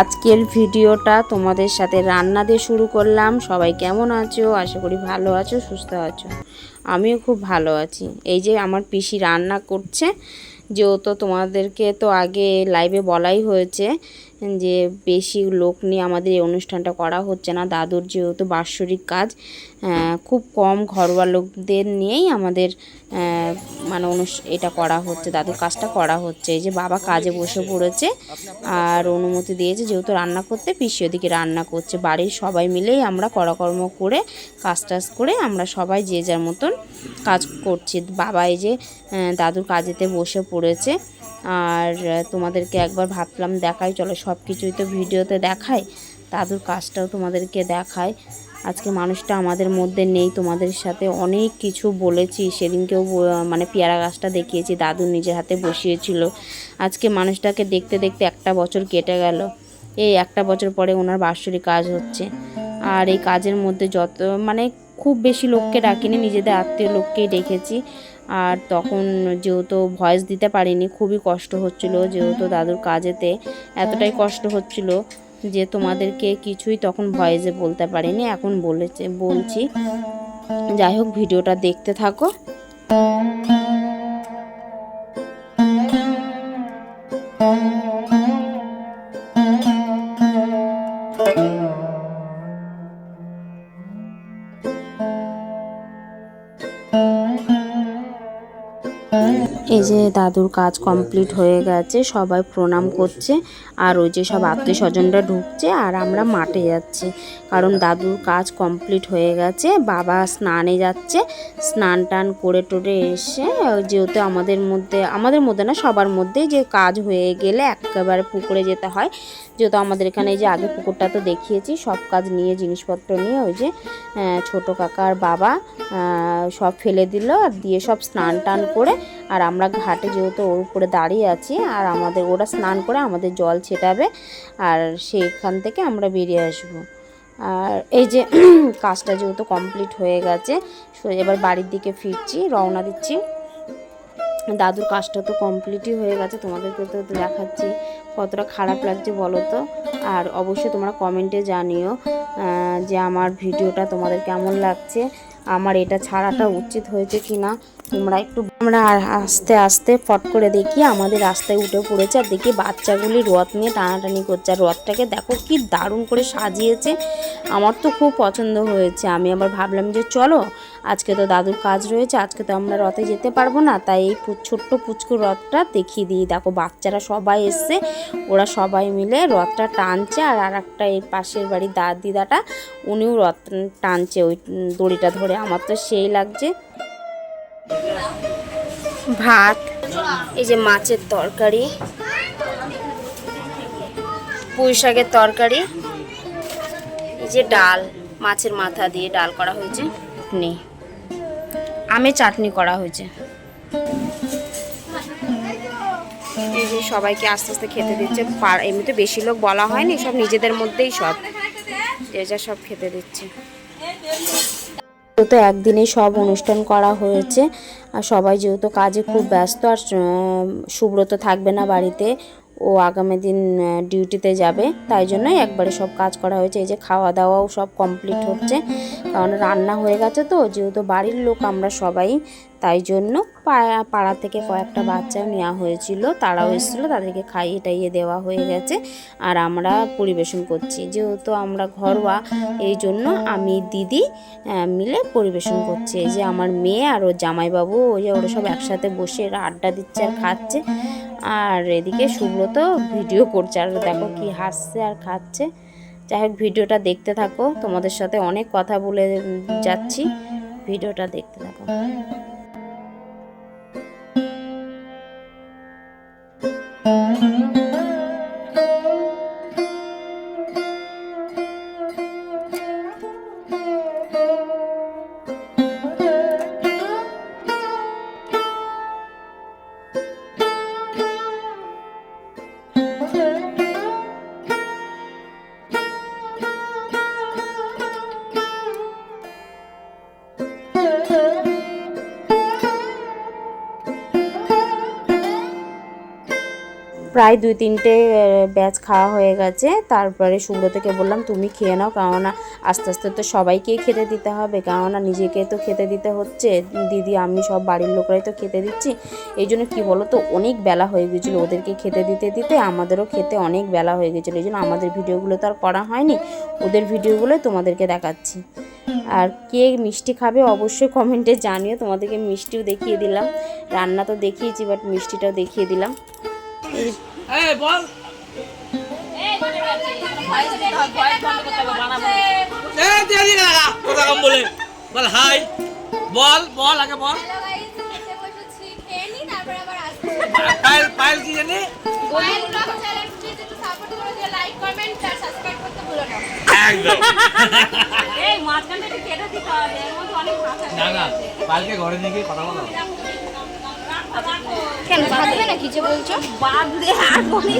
আজকের ভিডিওটা তোমাদের সাথে রান্না দিয়ে শুরু করলাম। সবাই কেমন আছো? আশা করি ভালো আছো, সুস্থ আছো। আমিও খুব ভালো আছি। এই যে আমার পিসি রান্না করছে, যেহেতু তোমাদেরকে তো আগে লাইভে বলাই হয়েছে যে বেশি লোক নিয়ে আমাদের এই অনুষ্ঠানটা করা হচ্ছে না। দাদুর যেহেতু বাৎসরিক কাজ খুব কম ঘরোয়া লোকদের নিয়েই আমাদের মানে অনুষ এটা করা হচ্ছে, দাদুর কাজটা করা হচ্ছে। এই যে বাবা কাজে বসে পড়েছে আর অনুমতি দিয়েছে, যেহেতু রান্না করতে, পিসি ওদিকে রান্না করছে। বাড়ির সবাই মিলেই আমরা কর্ম করে, কাজ টাজ করে আমরা সবাই যে যার মতন কাজ করছি। বাবা এই যে দাদুর কাজেতে বসে পড়েছে। আর তোমাদেরকে একবার ভাবলাম দেখাই। চলো সব কিছুই তো ভিডিওতে দেখায় দাদুর কাজটাও তোমাদেরকে দেখায় আজকে মানুষটা আমাদের মধ্যে নেই, তোমাদের সাথে অনেক কিছু বলেছি। সেদিনকেও মানে পেয়ারা গাছটা দেখিয়েছি, দাদু নিজের হাতে বসিয়েছিল। আজকে মানুষটাকে দেখতে দেখতে একটা বছর কেটে গেল। এই একটা বছর পরে ওনার বাৎসরিক কাজ হচ্ছে। আর এই কাজের মধ্যে যত মানে খুব বেশি লোককে ডাকিনি, নিজেদের আত্মীয় লোককেই ডেকেছি। আর তখন যেহেতু ভয়েস দিতে পারিনি, খুবই কষ্ট হচ্ছিল যেহেতু দাদুর কাজেতে এতটাই কষ্ট হচ্ছিল যে তোমাদেরকে কিছুই তখন ভয়েসে বলতে পারিনি, এখন বলেছে, বলছি। যাই হোক, ভিডিওটা দেখতে থাকো। এই যে দাদুর কাজ কমপ্লিট হয়ে গেছে, সবাই প্রণাম করছে, আর ওই যে সব আত্মীয় স্বজনরা ঢুকছে, আর আমরা মাঠে যাচ্ছি। কারণ দাদুর কাজ কমপ্লিট হয়ে গেছে, বাবা স্নানে যাচ্ছে, স্নান টান করে টোরে এসে, যেহেতু আমাদের মধ্যে আমাদের মধ্যে না, সবার মধ্যেই যে কাজ হয়ে গেলে একেবারে পুকুরে যেতে হয়। যেহেতু আমাদের এখানে যে আগে পুকুরটা তো দেখিয়েছি, সব কাজ নিয়ে, জিনিসপত্র নিয়ে ওই যে ছোট কাকার বাবা সব ফেলে দিল, আর দিয়ে সব স্নান টান করে, আর আমরা ঘাটে যেহেতু ওর উপরে দাঁড়িয়ে আছি আর আমাদের ওরা স্নান করে আমাদের জল ছেটাবে আর সেখান থেকে আমরা বেরিয়ে আসব। আর এই যে কাজটা যেহেতু কমপ্লিট হয়ে গেছে এবার বাড়ির দিকে ফিরছি, রওনা দিচ্ছি। দাদুর কাজটা তো কমপ্লিটই হয়ে গেছে, তোমাদেরকে তো দেখাচ্ছি কতটা খারাপ লাগছে বলো তো? আর অবশ্যই তোমরা কমেন্টে জানিও যে আমার ভিডিওটা তোমাদের কেমন লাগছে। আমার এটা ছাড়াটা উচিত হয়েছে কি না তোমরা একটু আমরা আস্তে আস্তে ফট করে দেখি আমাদের রাস্তায় উঠে পড়েছে আর দেখি বাচ্চাগুলি রথ নিয়ে টানাটানি করছে আর রথটাকে দেখো কি দারুণ করে সাজিয়েছে আমার তো খুব পছন্দ হয়েছে আমি আবার ভাবলাম যে চলো আজকে তো দাদুর কাজ রয়েছে, আজকে তো আমরা রথে যেতে পারব না, তাই এই ছোট্ট পুচকু রথটা দেখিয়ে দিই। দেখো, বাচ্চারা সবাই এসছে, ওরা সবাই মিলে রথটা টানছে, আর আর একটা এই পাশের বাড়ির দা দিদাটা, উনিও রথ টানছে, ওই দড়িটা ধরে। আমার তো সেই লাগছে। ভাত, এই যে মাছের তরকারি, পুঁই শাকের তরকারি, এই যে ডাল, মাছের মাথা দিয়ে ডাল করা হয়েছে। নেই। আমের চাটনি করা হয়েছে। সবাইকে আস্তে আস্তে খেতে দিচ্ছে। এমনিতে বেশি লোক বলা হয়নি, সব নিজেদের মধ্যেই সব। যে যা সব খেতে দিচ্ছে। তো একদিনেই সব অনুষ্ঠান করা হয়েছে, আর সবাই যেহেতু কাজে খুব ব্যস্ত, আর সুব্রত থাকবে না বাড়িতে ও আগামী দিন ডিউটিতে যাবে। তাই জন্যই একবারে সব কাজ করা হয়েছে। এই যে খাওয়া দাওয়াও সব কমপ্লিট হচ্ছে। কারণ রান্না হয়ে গেছে তো, যেহেতু বাড়ির লোক আমরা সবাই, তাই জন্য পা- পাড়া থেকে কয়েকটা বাচ্চাও নেওয়া হয়েছিল। তারাও এসেছিল, তাদেরকে খাইয়ে টাইয়ে দেওয়া হয়ে গেছে। আর আমরা পরিবেশন করছি। যেহেতু আমরা ঘরোয়া, এই জন্য আমি, দিদি মিলে পরিবেশন করছি। এই যে আমার মেয়ে আর ওর জামাইবাবু, ওই যে ওরা সব একসাথে বসে আড্ডা দিচ্ছে আর খাচ্ছে। আর এদিকে সুব্রত ভিডিও করছে, আর দেখো কি হাসছে আর খাচ্ছে। যাই ভিডিওটা দেখতে থাকো। তোমাদের সাথে অনেক কথা বলে যাচ্ছি। ভিডিওটা দেখতে থাকো। প্রায় দুই তিনটে ব্যাচ খাওয়া হয়ে গেছে। তারপরে সুব্রতকে বললাম, তুমি খেয়ে নাও, কেননা আস্তে আস্তে তো সবাইকেই খেতে দিতে হবে। কেননা নিজেকে তো খেতে দিতে হচ্ছে। দিদি, আমি সব বাড়ির লোকরাই তো খেতে দিচ্ছি। এই জন্য কী বলো তো অনেক বেলা হয়ে গেছিল ওদেরকে খেতে দিতে দিতে। আমাদেরও খেতে অনেক বেলা হয়ে গেছিল। এই জন্য আমাদের ভিডিওগুলো তো আর করা হয়নি। ওদের ভিডিওগুলোই তোমাদেরকে দেখাচ্ছি। আর কে মিষ্টি খাবে অবশ্যই কমেন্টে জানিও। তোমাদেরকে মিষ্টিও দেখিয়ে দিলাম। রান্না তো দেখিয়েছি, বাট মিষ্টিটাও দেখিয়ে দিলাম। এই বল। কম বলে হাই। বল বল আগে বল। পায়েল পায়েল কি জানি? না। না পায়েলকে ঘরে নিয়ে গিয়ে কথা বলো কিছু বলছো বাদ দিয়ে আর বলি